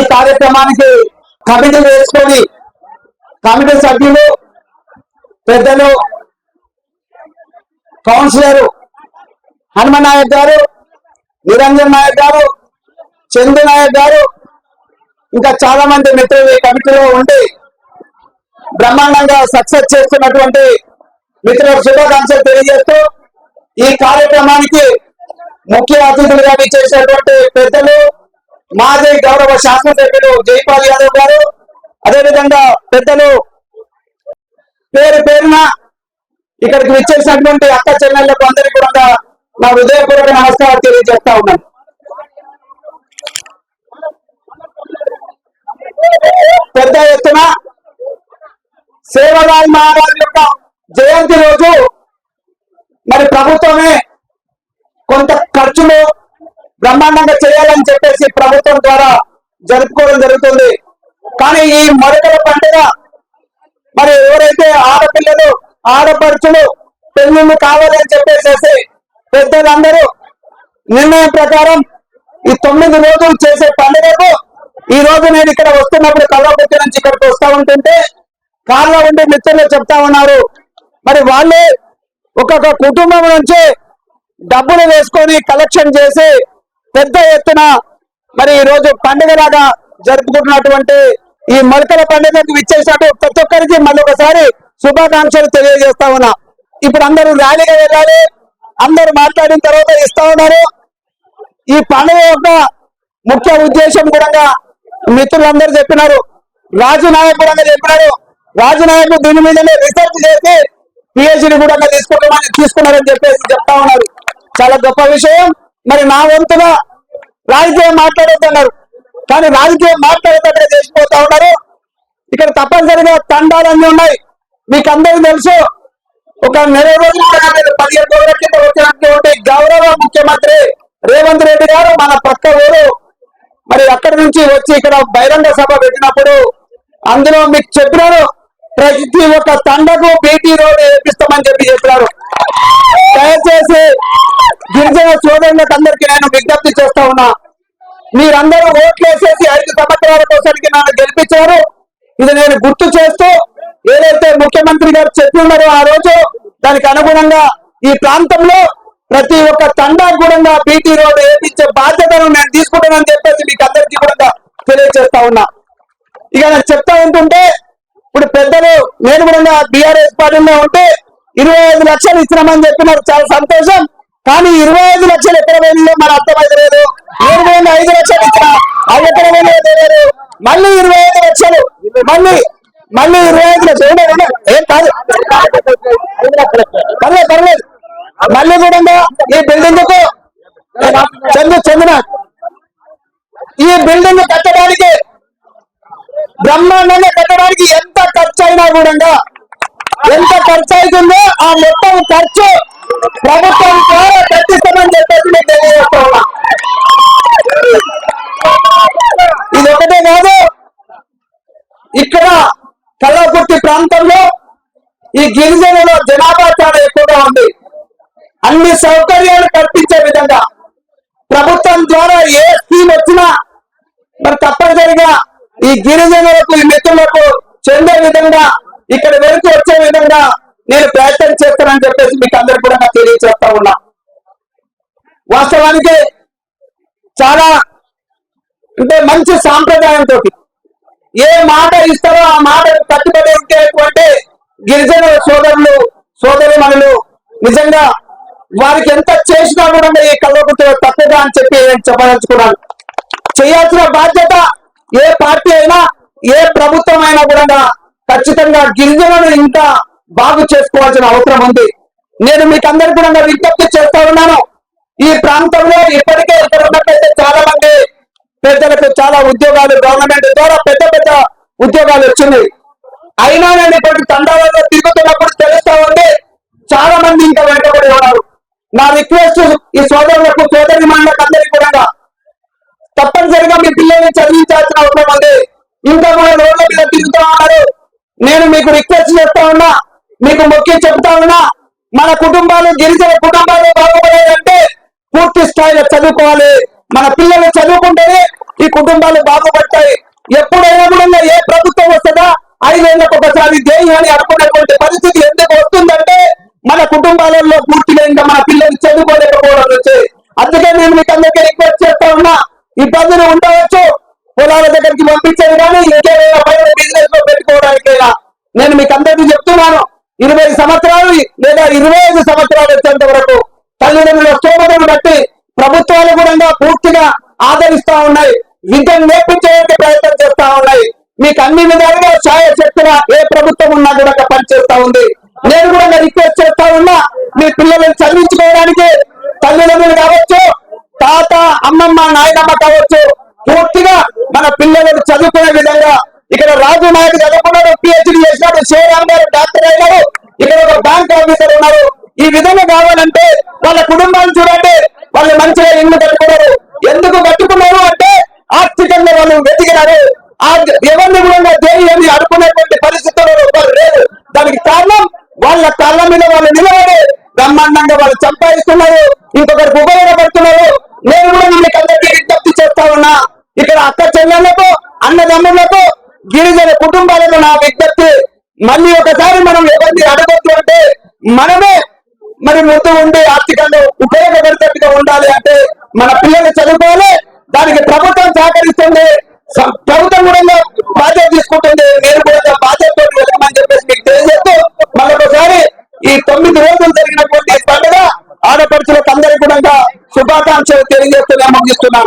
ఈ కార్యక్రమానికి కమిటీ వేసుకొని కమిటీ సభ్యులు పెద్దలు కౌన్సిలర్ హనుమన్ నాయక్ గారు నిరంజన్ నాయక్ గారు చందు నాయక్ గారు ఇంకా చాలా మంది మిత్రులు ఈ కమిటీలో ఉండి బ్రహ్మాండంగా సక్సెస్ చేస్తున్నటువంటి మిత్రులకు శుభాకాంక్షలు తెలియజేస్తూ ఈ కార్యక్రమానికి ముఖ్య అతిథులుగా చేసినటువంటి పెద్దలు మాజీ గౌరవ శాసనసభ్యులు జైపాల్ యాదవ్ గారు అదేవిధంగా పెద్దలు పేరు పేరున ఇక్కడికి విచ్చేసినటువంటి అక్క చెల్లెళ్ళకు అందరికీ కూడా నా హృదయపూర్వక నమస్కారం తెలియజేస్తా ఉన్నాను. పెద్ద ఎత్తున సేవలాల్ మహారాజ్ యొక్క జయంతి రోజు మరి ప్రభుత్వమే జరుపుకోవడం జరుగుతుంది. కానీ ఈ మొదటి పండుగ మరి ఎవరైతే ఆడపిల్లలు ఆడపడుచులు పెళ్ళిళ్ళు కావాలని చెప్పేసేసి పెద్దలందరూ నిర్ణయం ప్రకారం ఈ తొమ్మిది రోజులు చేసే పండుగకు ఈ రోజు నేను ఇక్కడ వస్తున్నప్పుడు కల్లాపతి నుంచి ఇక్కడికి వస్తా ఉంటుంటే కార్లో ఉండే మిత్రులు చెప్తా ఉన్నారు. మరి వాళ్ళే ఒక్కొక్క కుటుంబం నుంచి డబ్బులు వేసుకొని కలెక్షన్ చేసి పెద్ద ఎత్తున మరి ఈ రోజు పండుగలాగా జరుపుకుంటున్నటువంటి ఈ మొలకల పండుగకు విచ్చేసినట్టు ప్రతి ఒక్కరికి మళ్ళీ ఒకసారి శుభాకాంక్షలు తెలియజేస్తా ఉన్నా. ఇప్పుడు అందరూ ర్యాలీగా వెళ్ళాలి. అందరూ మాట్లాడిన తర్వాత ఇస్తా ఉన్నారు. ఈ పండుగ యొక్క ముఖ్య ఉద్దేశం కూడా మిత్రులందరూ చెప్పినారు. రాజు నాయక్ కూడా చెప్పినారు. రాజు నాయక్ దీని మీదనే రీసెర్చ్ చేసి పిహెచ్డి కూడా తీసుకుంటామని తీసుకున్నారని చెప్పేసి చెప్తా ఉన్నారు. చాలా గొప్ప విషయం. మరి నా వంతుగా రాజకీయం మాట్లాడొద్దన్నారు. కానీ రాజకీయం మాట్లాడేటట్టు చేసిపోతా ఉన్నారు. ఇక్కడ తప్పనిసరిగా తండాలన్నీ ఉన్నాయి. మీకు అందరికీ తెలుసు ఒక నెల రోజుల పదిహేను రోజుల క్రితం వచ్చినటువంటి గౌరవ ముఖ్యమంత్రి రేవంత్ రెడ్డి గారు మన పక్క ఊరు మరి అక్కడి నుంచి వచ్చి ఇక్కడ బహిరంగ సభ పెట్టినప్పుడు అందులో మీకు చెప్పినారు ప్రతి ఒక్క తండకు బీటీ రోడ్ వేపిస్తామని చెప్పి చెప్పినారు. దయచేసి గిరిజన సోదరులకు అందరికీ నేను విజ్ఞప్తి చేస్తా ఉన్నా. మీరందరూ ఓట్లు వేసేసి ఐదు సంవత్సరాల కోసానికి నన్ను గెలిపించారు. ఇది నేను గుర్తు చేస్తూ ఏదైతే ముఖ్యమంత్రి గారు చెప్పినారో ఆ రోజు దానికి అనుగుణంగా ఈ ప్రాంతంలో ప్రతి ఒక్క తండా కూడా బీటీ రోడ్ వేపించే బాధ్యతను నేను తీసుకుంటానని చెప్పేసి మీకు అందరికీ కూడా తెలియజేస్తా ఉన్నా. ఇక నేను చెప్తా ఉంటుంటే ఇప్పుడు పెద్దలు నేను కూడా బీఆర్ఎస్ పార్టీలో ఉంటే ఇరవై ఐదు లక్షలు ఇచ్చినామని చెప్పినారు. చాలా సంతోషం. కానీ ఇరవై ఐదు లక్షలు ఎక్కడ పోయిందో మరి అర్థమైతే లేదు లక్షలు ఇచ్చిన అవి తెలియదు మళ్ళీ ఇరవై ఐదు లక్షలు. మళ్ళీ మళ్ళీ ఇరవై ఐదు లక్షలు ఏం కాదు. పర్లేదు పర్లేదు. మళ్ళీ కూడా ఈ బిల్డింగ్కు. చందు చందన? ఈ బిల్డింగ్ కట్టడానికి బ్రహ్మాండంగా కట్టడానికి ఎంత ఖర్చు అయినా కూడా ఎంత ఖర్చు అవుతుందో ఆ మొత్తం ఖర్చు ప్రభుత్వం ద్వారా కట్టిస్తామని చెప్పేసి మీకు తెలియజేస్తా ఉన్నా ఇది ఒకటే కాదు ఇక్కడ కల్లకుర్తి ప్రాంతంలో ఈ గిరిజనుల జనాభా చాలా ఎక్కువగా ఉంది. అన్ని సౌకర్యాలు కల్పించే విధంగా ప్రభుత్వం ద్వారా ఏ స్కీమ్ వచ్చినా మరి తప్పనిసరిగా ఈ గిరిజనులకు ఈ మిత్రులకు చెందే విధంగా ఇక్కడ వెనుక వచ్చే విధంగా నేను ప్రయత్నం చేస్తానని చెప్పేసి మీకు అందరు కూడా నాకు తెలియజేస్తా ఉన్నా. వాస్తవానికి చాలా అంటే మంచి సాంప్రదాయంతో ఏ మాట ఇస్తారో ఆ మాట కట్టుబడి ఉండేటువంటి గిరిజన సోదరులు సోదరిమణులు నిజంగా వారికి ఎంత చేసినా కూడా ఈ కల్వకుర్తి తప్పదా అని చెప్పి నేను చెప్పదలుచుకున్నాను. చేయాల్సిన బాధ్యత ఏ పార్టీ అయినా ఏ ప్రభుత్వం అయినా కూడా ఖచ్చితంగా గిరిజనులను ఇంకా బాగు చేసుకోవాల్సిన అవసరం ఉంది. నేను మీకు అందరికీ కూడా విజ్ఞప్తి చేస్తా ఉన్నాను. ఈ ప్రాంతంలో ఇప్పటికే ఇక్కడ ఉన్నట్లయితే చాలా పెద్దలకు చాలా ఉద్యోగాలు గవర్నమెంట్ ద్వారా పెద్ద పెద్ద ఉద్యోగాలు వచ్చినాయి. అయినా నేను ఇప్పటి తండాలలో తిరుగుతున్నప్పుడు తెలుస్తా ఉంది చాలా మంది ఇంకా వెంటబడి ఉన్నారు. నా రిక్వెస్ట్ ఈ సోదరులకు సోదరి మండలకు అందరికీ కూడా తప్పనిసరిగా మీ పిల్లల్ని చదివించాల్సిన అవసరం ఉంది. ఇంకా కూడా రోడ్ల మీద తిరుగుతూ ఉన్నారు. నేను మీకు రిక్వెస్ట్ చేస్తా ఉన్నా మీకు మొక్కి చెప్తా ఉన్నా మన కుటుంబాలు గిరిజన కుటుంబాలు బాగుపడాలంటే పూర్తి స్థాయిలో చదువుకోవాలి. మన పిల్లలు చదువుకుంటేనే ఈ కుటుంబాలు బాగుపడతాయి. ఎప్పుడైనా కూడా ఏ ప్రభుత్వం వస్తుందా? ఐదేళ్ళకు ఒకసారి దేని అని అనుకున్నటువంటి పరిస్థితి ఎందుకు వస్తుందంటే మన కుటుంబాలలో పూర్తి లేదా మన పిల్లలు చదువుకోలేకపోవడం వచ్చి అందుకే నేను మీకు అందరికీ రిక్వెస్ట్ చేస్తా ఉన్నా ఇబ్బందులు ఉండవచ్చు. పొలాల దగ్గరికి పంపించేది కానీ ఇంకేమైనా బయట బిజినెస్లో పెట్టుకోవడానికైనా. నేను మీకు అందరికీ చెప్తున్నాను ఇరవై సంవత్సరాలు లేదా ఇరవై ఐదు సంవత్సరాలు వచ్చేంత వరకు తల్లిదండ్రుల స్తోమతను బట్టి ప్రభుత్వాలు కూడా పూర్తిగా ఆదరిస్తా ఉన్నాయి. విద్యను నేర్పించేందుకు ప్రయత్నం చేస్తా ఉన్నాయి. మీకు అన్ని విధాలుగా ఛాయ శక్తుల ఏ ప్రభుత్వం ఉన్నా కూడా పనిచేస్తా ఉంది. నేను కూడా రిక్వెస్ట్ చేస్తా ఉన్నా మీ పిల్లలను చదివించుకోవడానికి తల్లిదండ్రులు కావచ్చు తాత అమ్మమ్మ నాయనమ్మ కావచ్చు పూర్తిగా మన పిల్లలను చదువుకునే విధంగా ఇక్కడ రాజు నాయకు చదువుకున్నాడు పిహెచ్డి చేసినాడు శివరామ్ గారు డాక్టర్ అయినారు ఇక్కడ ఒక బ్యాంక్ ఆఫీసర్ ఉన్నారు. ఈ విధంగా కావాలంటే వాళ్ళ కుటుంబాన్ని చూడండి. వాళ్ళు మంచిగా ఇల్లు కట్టుకున్నారు ఎందుకు కట్టుకున్నారు అంటే ఆర్థికంగా వాళ్ళు వెతికినారు. ఆ ఎవరిని కూడా దేని అని అనుకునేటువంటి పరిస్థితుల్లో లేదు దానికి కారణం వాళ్ళ కాళ్ళ మీద వాళ్ళు నిలబడి బ్రహ్మాండంగా వాళ్ళు సంపాదిస్తున్నారు. ఇంకొకరికి ఉపయోగపడుతున్నారు. నేను కూడా మీకు అందరికీ విజ్ఞప్తి చేస్తా ఉన్నా. ఇక్కడ అక్క చెల్లెళ్ళకు అన్నదమ్ములకు గిరిజన కుటుంబాలకు నా విజ్ఞప్తి. మళ్ళీ ఒకసారి మనం ఎవరిని అడగొద్దు అంటే మనమే మరి ముందు ఉండి ఆర్థికంగా ఉపయోగపడేటట్టుగా ఉండాలి అంటే మన పిల్లలు చదువుకోవాలి దానికి ప్రభుత్వం సహకరిస్తుంది. ప్రభుత్వం కూడా బాధ్యత తీసుకుంటుంది. నేను కూడా బాధ్యత వెళ్ళమని చెప్పేసి మీకు తెలియజేస్తూ మరొకసారి ఈ తొమ్మిది రోజులు జరిగినటువంటి పండుగ ఆడపడుచులకు అందరికీ కూడా శుభాకాంక్షలు తెలియజేస్తూనే ముగిస్తున్నాను.